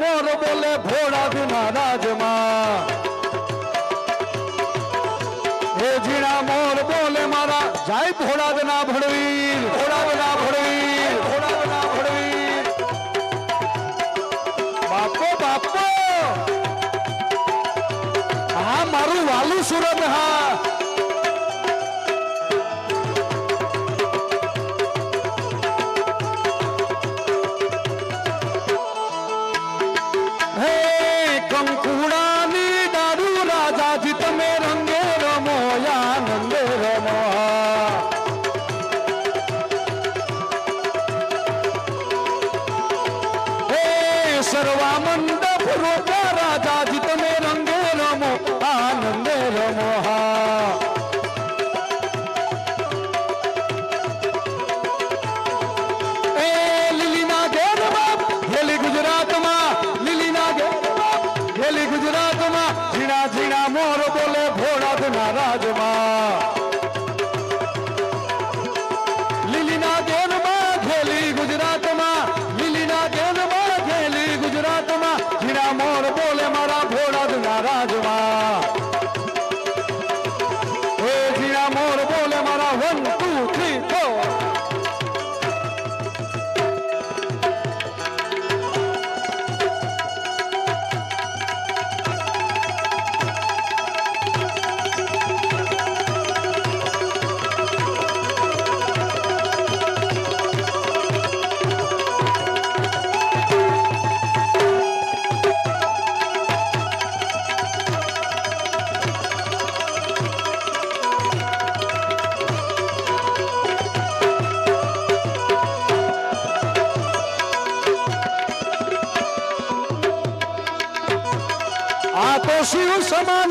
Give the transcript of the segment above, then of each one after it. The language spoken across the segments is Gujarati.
মোর বলে শিশু সমান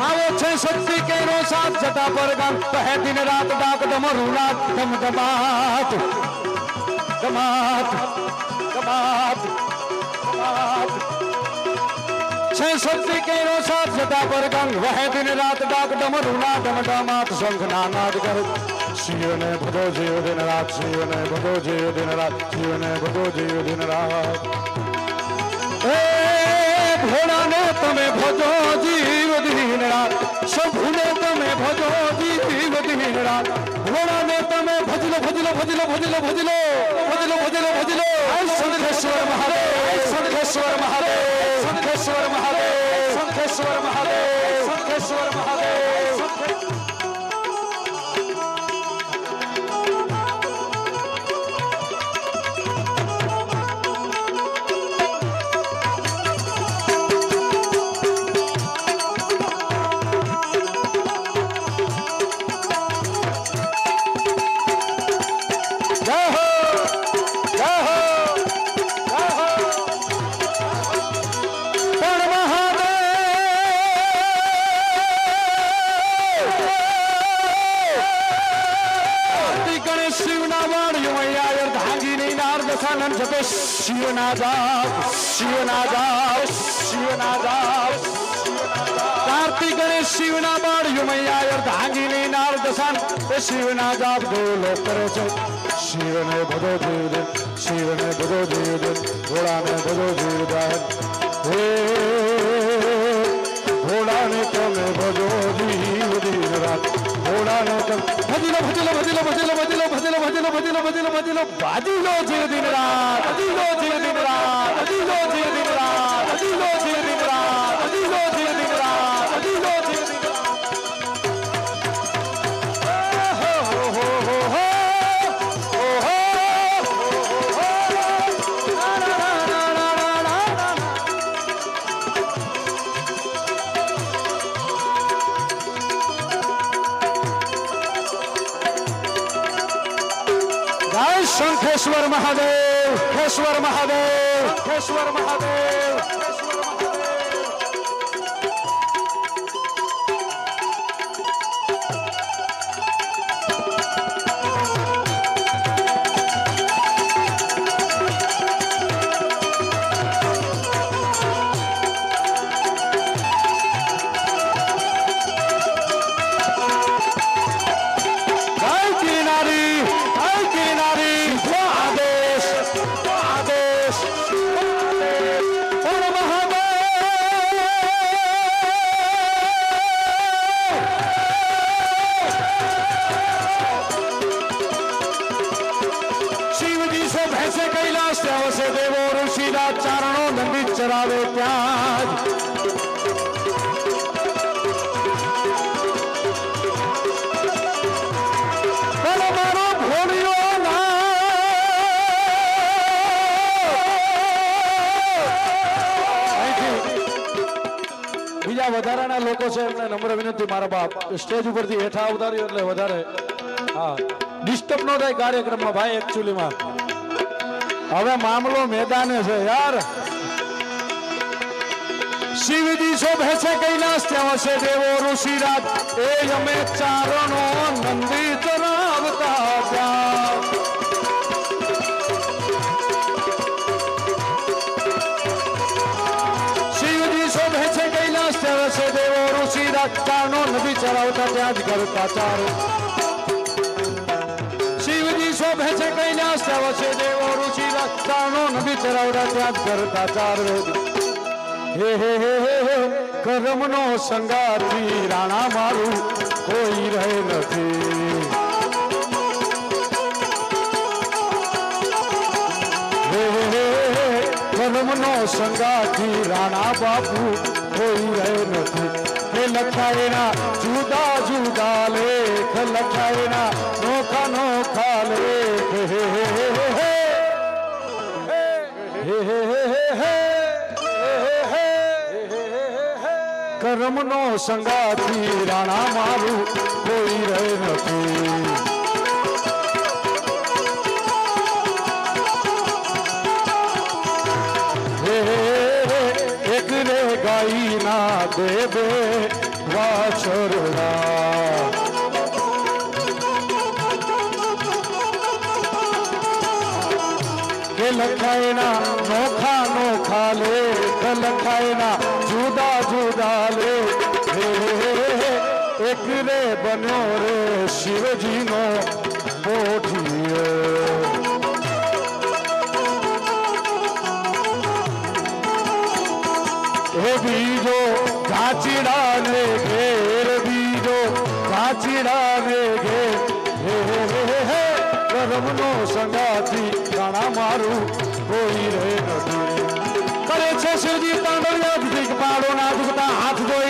आओ छे शक्ति के नो साथ जटा पर गम कहे दिन रात डाक दम रूला दम दमात। दमात। दमात। दमात। छे शक्ति के नो साथ जटा पर गम वह दिन रात डाक दम रूला दम दमात। शंख नानाद कर। शिव ने भगो जीव दिन रात शिव ने भगो जीव दिन रात शिव ने भगो जीव दिन रात। ए भोला ने तुम्हें भजो जी। રાત શંભુને તમે ભજો જીવ દિન રાત ભોળાને તમે ભજલો ભજલો ભજલો ભજલો ભજલો ભજલો ભજલો ભજલો શંખેશ્વર મહાદેવ શંખેશ્વર મહાદેવ શંખેશ્વર મહાદેવ શંખેશ્વર મહાદેવ શંખેશ્વર મહાદેવ ಶಿವನಾಮಾಡಿಯು ಮಯ್ಯಾಯರ್ದ ಆಂಜನೇಯನಾರ್ದ ಸಾಲನ್ ಜೊತೆ ಶಿವನಾದ ಶಿವನಾದ ಶಿವನಾದ कार्तिक गणेश शिवना बाड़ युमैया अर्ध हांगिनी नार दसान शिवना जाप डोलो करे शिव ने भजो जीव शिव ने भजो जीव दे घोड़ा ने भजो जीव घोड़ा ने तमे भजो जीव दे रात घोड़ा ने तम भजिलो भजिलो भजिलो भजिलो भजिलो బదిలో బదిలో బదిలో బదిలో బదిలో జీవ దీనిరా బదిలో संखेश्वर महादेव खेश्वर महादेव खेश्वर महादेव ઋષિના ચારણો નંદી ચરાવે ત્યાં. બીજા વધારાના લોકો છે એમને નમ્ર વિનંતી, મારા બાપ. સ્ટેજ ઉપરથી હેઠા ઉતાર્યું એટલે વધારે. હા. ડિસ્ટર્બ ન થાય કાર્યક્રમમાં, ભાઈ એકચ્યુઅલીમાં હવે મામલો મેદાને છે, યાર. શિવજી શોભે છે, કૈલાસ ત્યાં છે દેવો ઋષિરાજ. એ અમે ચારણો નંદી ચરાવતા ત્યાં. શિવજી શોભે છે, કૈલાસ ત્યાં છે દેવો ઋષિરાજ. ચારણો નદી ચરાવતા ત્યાં જ કરતા ચાર. શિવજી શોભે છે, કૈલાસ ત્યાં છે દેવો तुळशीला जाणून विचारवडा त्यात करता चार वेद हे हे हे हे हे करमनो संगाती राणा मारू कोई रहे नथी। हे हे हे करमनो संगाती राणा बापू कोई रहे नथी। हे लखायणा जुदा जुदा लेख लखा કરમનો સંગાથી રાણા મારું કોઈ રહે નથી. ગાઈ ના દેવે વાછરડા લખાયના નોખા નોખા લેખ લખાયના એક રે બન્યો રે શિવજીનો પોઠિયો હે બીજો કાચીડા ને ઘેર બીજો કાચીડા ને ઘેર. હે સંગાથી કાણા મારું કોઈ રે નથી. કરે છે શિવજી તાંડવ્યા દીક પાડો ના દુખતા હાથ ધોઈને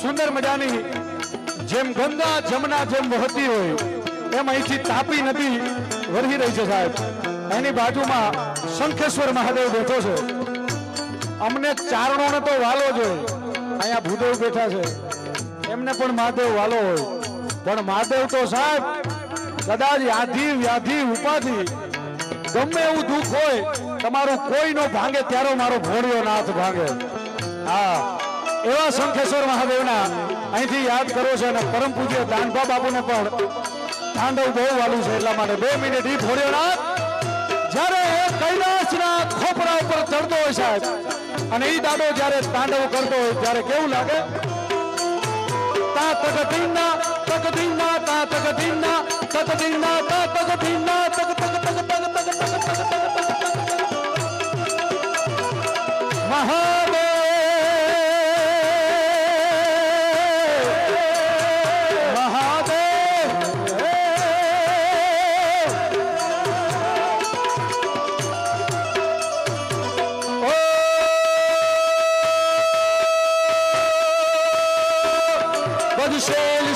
સુંદર મજાની જેમ ગંગા જમના જેમ વહતી હોય, એમ અહીંથી તાપી નદી વહી રહી છે સાહેબ. એની બાજુમાં શંખેશ્વર મહાદેવ બેઠો છે. અમને ચારણોને તો વાલો જ હોય. અહીંયા ભૂદેવ બેઠા છે. એમને પણ મહાદેવ વાલો હોય. પણ મહાદેવ તો સાહેબ, કદાચ યાધિ વ્યાધિ ઉપાધિ, ગમે એવું દુઃખ હોય તમારું કોઈ નો ભાંગે ત્યારે મારો ભોળિયો નાથ ભાંગે. હા. એવા શંખેશ્વર મહાદેવના અહીંથી યાદ કરો છે અને પરમ પૂજ્ય દાનભા બાપુને પણ તાંડવ બહુ વાલું છે એટલા માટે બે મિનિટ ઈ ભોળિયો નાથ. જ્યારે કૈલાસના ખોપરા ઉપર ચડતો હોય સાહેબ, અને ઈ દાડો જ્યારે તાંડવ કરતો હોય ત્યારે કેવું લાગે? તા તક દીના તક દીના તા તક દીના તક દીના તા તક દીના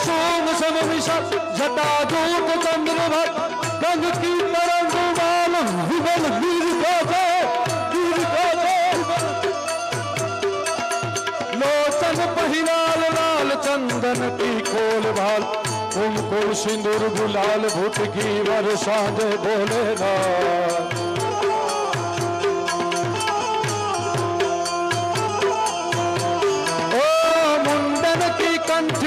सोम सम विषम जटा दूत चंद्र की तरंग बाल वीर वीर लोचन पहिराल लाल चंदन की खोल भाल कुमकुम सिंदूर गुलाल भूत की वर साँझ बोले की कंठ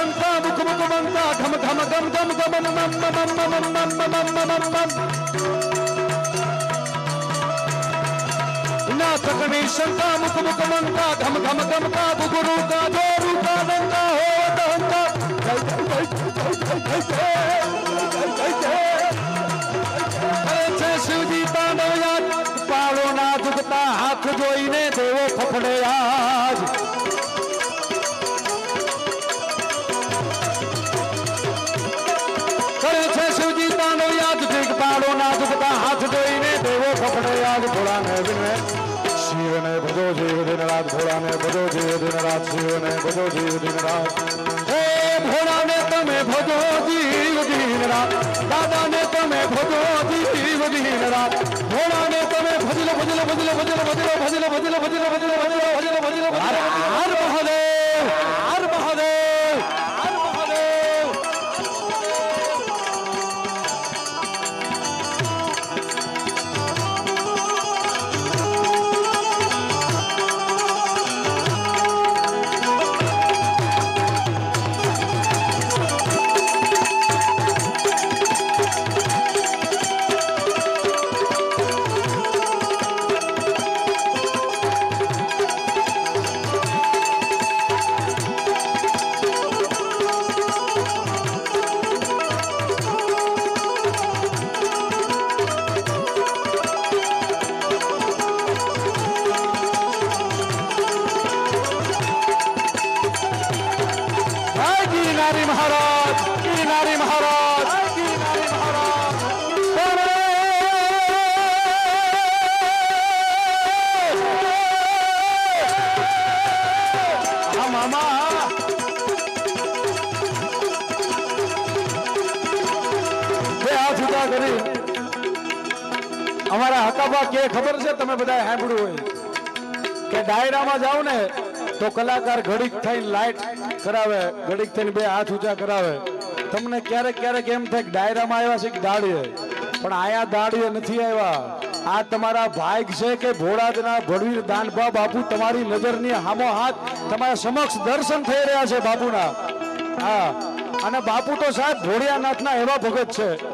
ವಸಂತ ಮುಖ ಮುಖಮಂತ ಘಮ ಘಮ ಗಮ ಗಮ ಗಮನ ಮಮ್ಮ ಮಮ್ಮ ಮಮ್ಮ ಮಮ್ಮ ಮಮ್ಮ नाथ गणेशन का मुख मुख मन का घम घम का गुरु का जोरू का नंदा हो दहन का अरे यार पालो ना दुखता हाथ जोई ने देवो फफड़े यार ભજો જીવ દિન રાત શિવને ભજો જીવ દિન રાત હે ભોળાને તમે ભજો જીવ દિન રાત દાદાને તમે ભજો જીવ દિન રાત ભોળાને તમે ભજલો ભજલો ભજલો ભજલો ભજલો ભજલો ભજલો ભજલો ભજલો ભજલો ભજલો ભજલો ભજલો હર હર મહાદેવ नारी महाराज की नारी महाराज। हाँ, हमारा हकाबा के खबर से तुम्हें बताया है बुढ़ो के डायरा में जाओ ने તો કલાકાર ઘડીક થઈને લાઈટ કરાવે, ઘડીક થઈને બે હાથ ઊંચા કરાવે. તમને ક્યારેક ક્યારેક એમ થાય કે ડાયરામાં આવ્યા છે કે દાડીએ. પણ આયા દાડીએ નથી આવ્યા. આ તમારા ભાઈક છે કે ભોળાદના ભડવીર દાનભા બાપુ તમારી નજરની હામો હાથ તમારા સમક્ષ દર્શન થઈ રહ્યા છે બાપુના. હા. અને બાપુ તો સાહેબ ભોળિયાનાથના એવા ભગત છે.